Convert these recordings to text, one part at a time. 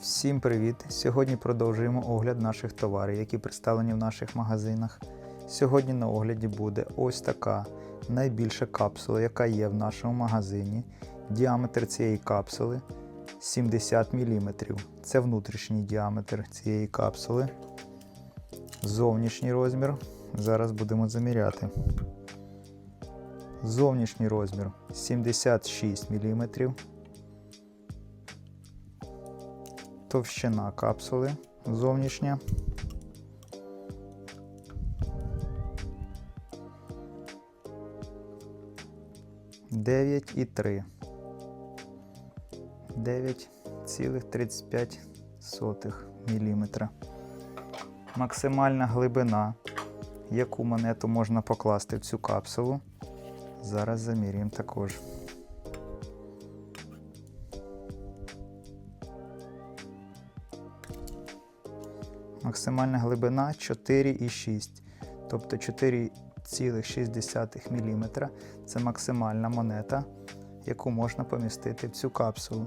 Всім привіт! Сьогодні продовжуємо огляд наших товарів, які представлені в наших магазинах. Сьогодні на огляді буде ось така найбільша капсула, яка є в нашому магазині. Діаметр цієї капсули 70 мм. Це внутрішній діаметр цієї капсули. Зовнішній розмір. Зараз будемо заміряти. Зовнішній розмір 76 мм. Товщина капсули зовнішня. Дев'ять і три. Дев'ять цілих тридцять п'ять сотих міліметра. Максимальна глибина, яку монету можна покласти в цю капсулу. Зараз замірюємо також. Максимальна глибина 4,6, тобто 4,6 мм це максимальна монета, яку можна помістити в цю капсулу.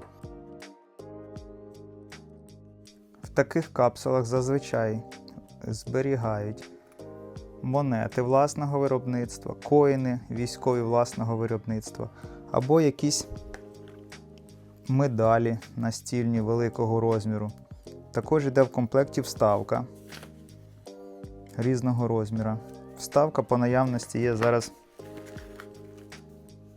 В таких капсулах зазвичай зберігають монети власного виробництва, коїни військові власного виробництва або якісь медалі настільні великого розміру. Також йде в комплекті вставка різного розміру. Вставка по наявності є зараз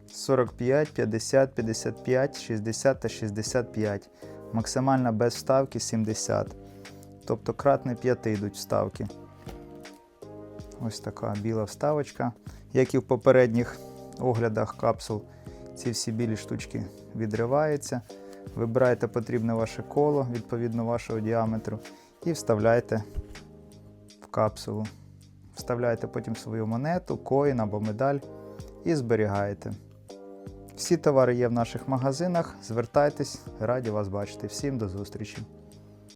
45, 50, 55, 60 та 65. Максимальна без вставки 70. Тобто кратне 5 йдуть вставки. Ось така біла вставочка. Як і в попередніх оглядах капсул, ці всі білі штучки відриваються. Вибираєте потрібне ваше коло відповідно вашого діаметру і вставляєте в капсулу. Вставляєте потім свою монету, коін або медаль і зберігаєте. Всі товари є в наших магазинах. Звертайтесь, раді вас бачити. Всім до зустрічі!